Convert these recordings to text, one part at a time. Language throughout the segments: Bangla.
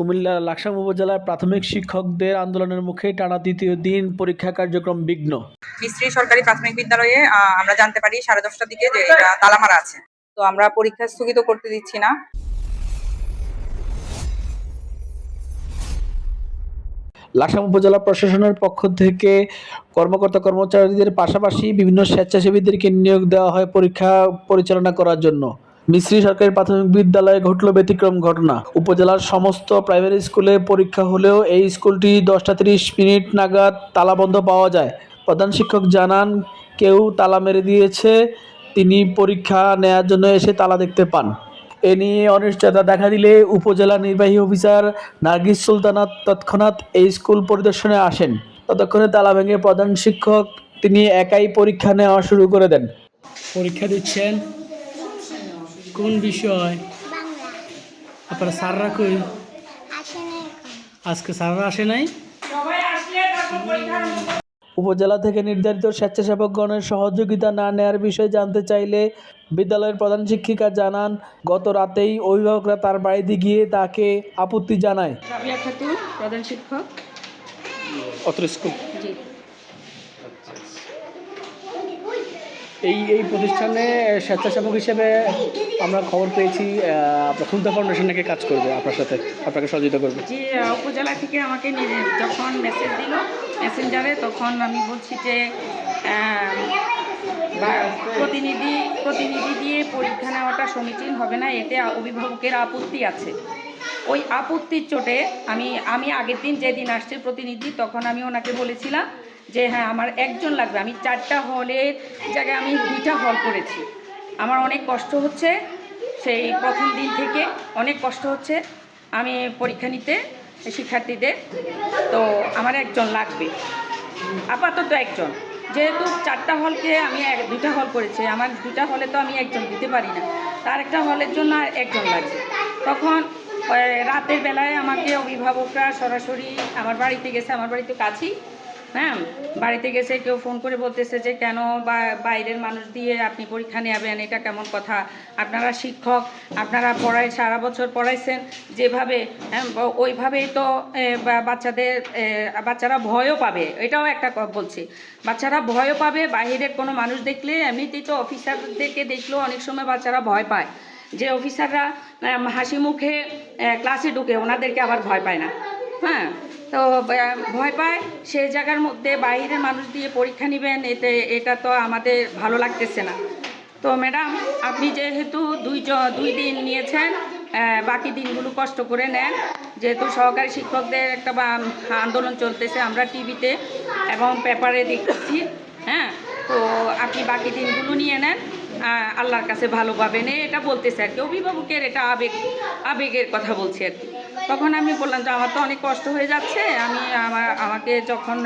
কুমিল্লার লাকসাম উপজেলার প্রাথমিক শিক্ষকদের আন্দোলনের মুখে টানা তৃতীয় দিন পরীক্ষা কার্যক্রম বিঘ্ন। মিস্ত্রি সরকারি প্রাথমিক বিদ্যালয়ে আমরা জানতে পারি সাড়ে দশটার দিকে যে এটা তালা মারা আছে। তো আমরা পরীক্ষা স্থগিত করতে দিচ্ছি না। লাকসাম উপজেলা প্রশাসনের পক্ষ থেকে কর্মকর্তা কর্মচারীদের পাশাপাশি বিভিন্ন স্বেচ্ছাসেবীদেরকে নিয়োগ দেওয়া হয় পরীক্ষা পরিচালনা করার জন্য। মিশ্রি সরকারি প্রাথমিক বিদ্যালয়ে ঘটল ব্যতিক্রম ঘটনা। উপজেলার সমস্ত প্রাইমারি স্কুলে পরীক্ষা হলেও এই স্কুলটি দশটা তিরিশ মিনিট নাগাদ তালাবন্ধ পাওয়া যায়। প্রধান শিক্ষক জানান, কেউ তালা মেরে দিয়েছে, তিনি পরীক্ষা নেয়ার জন্য এসে তালা দেখতে পান। এ নিয়ে অনিশ্চয়তা দেখা দিলে উপজেলা নির্বাহী অফিসার নার্গিস সুলতানা তৎক্ষণাৎ এই স্কুল পরিদর্শনে আসেন। ততক্ষণে তালা ভেঙে প্রধান শিক্ষক তিনি একাই পরীক্ষা নেওয়া শুরু করে দেন। পরীক্ষা দিচ্ছেন কোন বিষয়? আপনার স্যাররা কই? আজকে স্যাররা আসে নাই? উপজেলা থেকে নির্ধারিত স্বেচ্ছাসেবকগণের সহযোগিতা না নেয়ার বিষয়ে জানতে চাইলে বিদ্যালয়ের প্রধান শিক্ষিকা জানান গত রাতেই অভিভাবকরা তার বাড়িতে গিয়ে তাকে আপত্তি জানায়। প্রধান শিক্ষক। অত্র স্কুল জি এই এই প্রতিষ্ঠানে স্বেচ্ছাসেবক হিসেবে আমরা খবর পেয়েছি আপনার ফাউন্ডেশন নাকি কাজ করবে আপনার সাথে? আপনাকে সহযোগিতা করবে। জি উপজেলা থেকে আমাকে যখন মেসেজ দিল মেসেঞ্জারে তখন আমি বলছি যে প্রতিনিধি প্রতিনিধি দিয়ে পরীক্ষা নেওয়াটা সমীচীন হবে না, এতে অভিভাবকের আপত্তি আছে। ওই আপত্তির চোটে আমি আমি আগের দিন যেদিন আসছে প্রতিনিধি, তখন আমি ওনাকে বলেছিলাম যে হ্যাঁ আমার একজন লাগবে। আমি চারটা হলের জায়গায় আমি দুইটা হল করেছি। আমার অনেক কষ্ট হচ্ছে সেই প্রথম দিন থেকে, অনেক কষ্ট হচ্ছে আমি পরীক্ষা নিতে, শিক্ষার্থীদের। তো আমার একজন লাগবে। আপাতত একজন। যেহেতু চারটা হলকে আমি এক, দুইটা হল করেছি, আমার দুইটা হলে তো আমি একজন দিতে পারি না। তার একটা হলের জন্য আর একজন লাগবে। তখন রাতের বেলায় আমাকে অভিভাবকরা সরাসরি আমার বাড়িতে গেছে আমার বাড়িতে কাছেই হ্যাঁ? বাড়িতে গেছে কেউ ফোন করে বলতেছে যে কেন বা বাইরের মানুষ দিয়ে আপনি পরীক্ষা নেবেন এটা কেমন কথা? আপনারা শিক্ষক আপনারা পড়াই সারা বছর পড়াইছেন যেভাবে হ্যাঁ, ওইভাবেই তো বাচ্চাদের বাচ্চারা ভয়ও পাবে। এটাও একটা বলছি। বাচ্চারা ভয়ও পাবে বাইরের কোনো মানুষ দেখলে এমনিতেই তো অফিসারদেরকে দেখলেও অনেক সময় বাচ্চারা ভয় পায়। যে অফিসাররা হাসি মুখে ক্লাসে ঢুকে ওনাদেরকে আবার ভয় পায় না। হ্যাঁ? তো ভয় পায়, সেই জায়গার মধ্যে বাইরের মানুষ দিয়ে পরীক্ষা নেবেন, এতে, এটা তো আমাদের ভালো লাগতেছে না। তো ম্যাডাম, আপনি যেহেতু দুই দুই দিন নিয়েছেন বাকি দিনগুলো কষ্ট করে নেন। যেহেতু সহকারী শিক্ষকদের একটা আন্দোলন চলতেছে, আমরা টিভিতে এবং পেপারে দেখতেছি হ্যাঁ? তো আপনি বাকি দিনগুলো নিয়ে নেন। আল্লাহর কাছে ভালো পাবেন এটা বলতেছে আর কি। অভিভাবকের এটা আবেগ, আবেগের কথা বলছি আর কি। তখন আমি বললাম যে, আমার তো অনেক কষ্ট হয়ে যাচ্ছে। আমি আমার, আমাকে যখন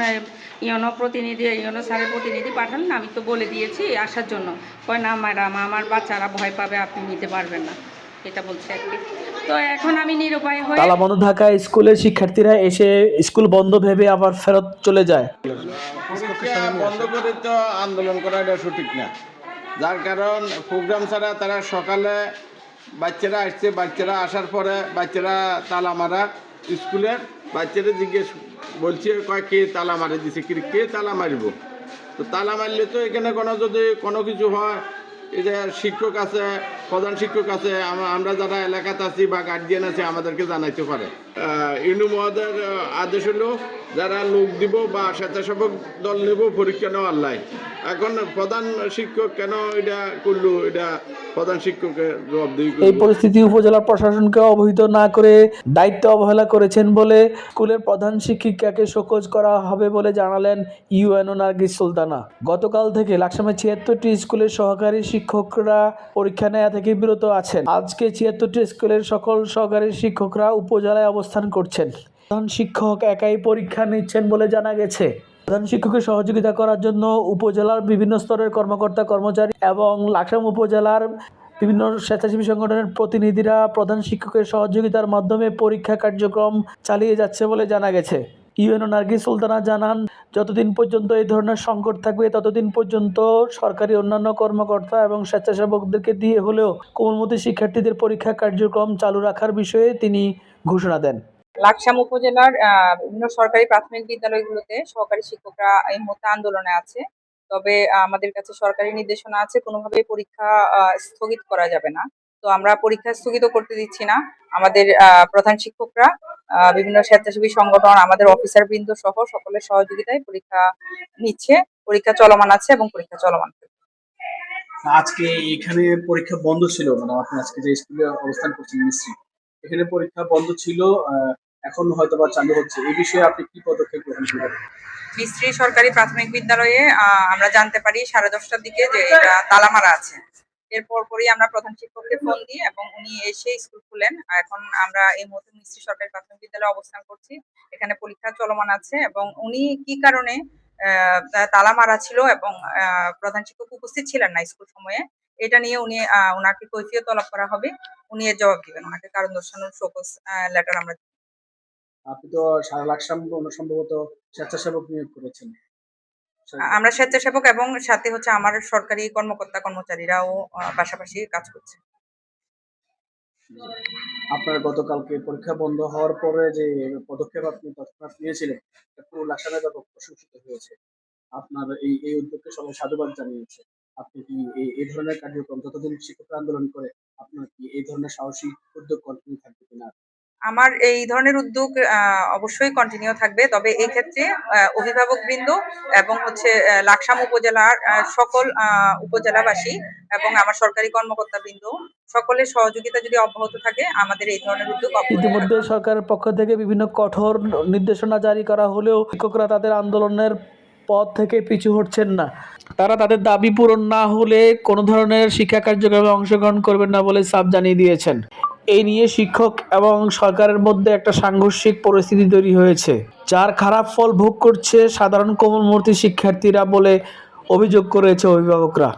ইয়নো প্রতিনিধি, ইয়নো স্যারের প্রতিনিধি পাঠালেন, আমি তো বলে দিয়েছি আসার জন্য। কয়, না, ম্যাডাম, আমার বাচ্চারা ভয় পাবে, আপনি নিতে পারবেন না। এটা বলছে আর কি। তো এখন আমি নিরুপায় হয়ে তালা বন্ধ থাকায় স্কুলের শিক্ষার্থীরা এসে স্কুল বন্ধ ভেবে আবার ফেরত চলে যায়। বন্ধ করে তো আন্দোলন করা এটা সঠিক না। যার কারণ প্রোগ্রাম ছাড়া তারা সকালে বাচ্চারা আসছে বাচ্চারা আসার পরে বাচ্চারা তালা মারা। স্কুলের বাচ্চারা জিজ্ঞেস বলছে কয় কে তালা মারে দিছে? কি কে তালা মারিব? তো তালা মারলে তো এখানে কোনো যদি কোনো কিছু হয় এই যে শিক্ষক আছে প্রধান শিক্ষক আছে আমরা যারা এলাকাতে আছি বা গার্জিয়ান আছে আমাদেরকে জানাইতে পারে। ইউনু মহোদয়ের আদেশ হলো যারা লোক দিব বা স্বেচ্ছাসেবক দল নেব, পরীক্ষা নেওয়ার লাই। এখন প্রধান শিক্ষক কেন এটা করল? এটা প্রধান শিক্ষকের জবাবদিহি। এই পরিস্থিতি উপজেলা প্রশাসনকে অবহিত না করে দায়িত্ব অবহেলা করেছেন বলে স্কুলের প্রধান শিক্ষিকাকে শোকজ করা হবে বলে জানালেন ইউএনও নার্গিস সুলতানা। গতকাল থেকে লাকসামের ছিয়াত্তরটি স্কুলের সহকারী শিক্ষকরা পরীক্ষা নেওয়া থেকে বিরত আছেন। আজকে ছিয়াত্তরটি স্কুলের সকল সহকারী শিক্ষকরা উপজেলায় অবস্থান করছেন। প্রধান শিক্ষক একাই পরীক্ষা নিচ্ছেন বলে জানা গেছে। প্রধান শিক্ষকের সহযোগিতা করার জন্য উপজেলার বিভিন্ন স্তরের কর্মকর্তা, কর্মচারী এবং লাকসাম উপজেলার বিভিন্ন স্বেচ্ছাসেবী সংগঠনের প্রতিনিধিরা প্রধান শিক্ষকের সহযোগিতার মাধ্যমে পরীক্ষা কার্যক্রম চালিয়ে যাচ্ছে বলে জানা গেছে। ইউএনও নার্গিস সুলতানা জানান, যতদিন পর্যন্ত এই ধরনের সংকট থাকবে, ততদিন পর্যন্ত সরকারি অন্যান্য কর্মকর্তা এবং স্বেচ্ছাসেবকদেরকে দিয়ে হলেও কোমলমতি শিক্ষার্থীদের পরীক্ষা কার্যক্রম চালু রাখার বিষয়ে তিনি ঘোষণা দেন। লাকসাম উপজেলার বিভিন্ন সরকারি প্রাথমিক বিদ্যালয়গুলোতে সহকারী শিক্ষকরা এই মুহূর্তে আন্দোলনে আছে। তবে আমাদের কাছে সরকারি নির্দেশনা আছে, কোনোভাবেই পরীক্ষা স্থগিত করা যাবে না। তো আমরা পরীক্ষা স্থগিত করতে দিচ্ছি না। আমাদের প্রধান শিক্ষকরা বিভিন্ন স্বেচ্ছাসেবী সংগঠন আমাদের অফিসার বৃন্দ সহ সকলের সহযোগিতায় পরীক্ষা নিচ্ছে। পরীক্ষা চলমান আছে এবং পরীক্ষা চলমান আজকে এখানে পরীক্ষা বন্ধ ছিল ম্যাডাম আপনি আজকে যে স্কুলে অবস্থান করছেন মিস্ত্রি এখানে পরীক্ষা বন্ধ ছিল এখন হয়তো বা চালু হচ্ছে। এই বিষয়ে আপনি কি পদক্ষেপ গ্রহণ করবেন? মিস্ত্রি সরকারি প্রাথমিক বিদ্যালয়ে আহ, আমরা জানতে পারি সাড়ে দশটার দিকে যে এটা তালা মারা আছে। এরপর পরই আমরা প্রধান শিক্ষককে ফোন দিই এবং উনি এসে স্কুল খুলেন। এখন আমরা এই মুহূর্তে মিস্ত্রি সরকারি প্রাথমিক বিদ্যালয়ে অবস্থান করছি। এখানে পরীক্ষা চলমান আছে এবং উনি কি কারণে তালা মারা ছিল এবং প্রধান শিক্ষক উপস্থিত ছিলেন না স্কুল সময়ে, এটা নিয়ে উনি ওনাকে কৈফিয়ত তলব করা হবে? উনি এর জবাব দিবেন। ওনাকে কারণ দর্শানোর শোকস লেটার আমরা আপনি তো সারা লাকসাম সম্ভবত স্বেচ্ছাসেবক নিয়োগ করেছেন। আমরা স্বেচ্ছাসেবক এবং সাথে হচ্ছে আমার সরকারি কর্মকর্তা কর্মচারীরাও পাশাপাশি কাজ করছে। আপনার গতকালকে পরীক্ষা বন্ধ হওয়ার পরে যে পদক্ষেপ আপনি তৎক্ষণাৎ নিয়েছিলেন পুরো লাকসামে ব্যাপক প্রশংসিত হয়েছে। আপনার এই এই উদ্যোগকে সবাই সাধুবাদ জানিয়েছে। আপনি কি এই এই ধরনের কার্যক্রম যতদিন শিক্ষক আন্দোলন করে আপনার কি এই ধরনের সাহসী উদ্যোগ কন্টিনিউ থাকবে কিনা? আমার এই ধরনের উদ্যোগ অবশ্যই কন্টিনিউ থাকবে। তবে এই ক্ষেত্রে অভিভাবক বৃন্দ এবং হচ্ছে লাকসাম উপজেলার সকল উপজেলাবাসী এবং আমার সরকারি কর্মকর্তা বৃন্দ সকলের সহযোগিতা যদি অব্যাহত থাকে, আমাদের এই ধরনের উদ্যোগ ইতিমধ্যে সরকারের পক্ষ থেকে বিভিন্ন কঠোর নির্দেশনা জারি করা হলেও শিক্ষকরা তাদের আন্দোলনের পথ থেকে পিছু হটছেন না। তারা তাদের দাবি পূরণ না হলে কোনো ধরনের শিক্ষা কার্যক্রমে অংশগ্রহণ করবেন না বলে সাফ জানিয়ে দিয়েছেন। এই নিয়ে শিক্ষক এবং সরকারের মধ্যে একটা সাংঘর্ষিক পরিস্থিতি তৈরি হয়েছে, যার খারাপ ফল ভোগ করছে সাধারণ কোমলমূর্তি শিক্ষার্থীরা বলে অভিযোগ করেছে অভিভাবকরা।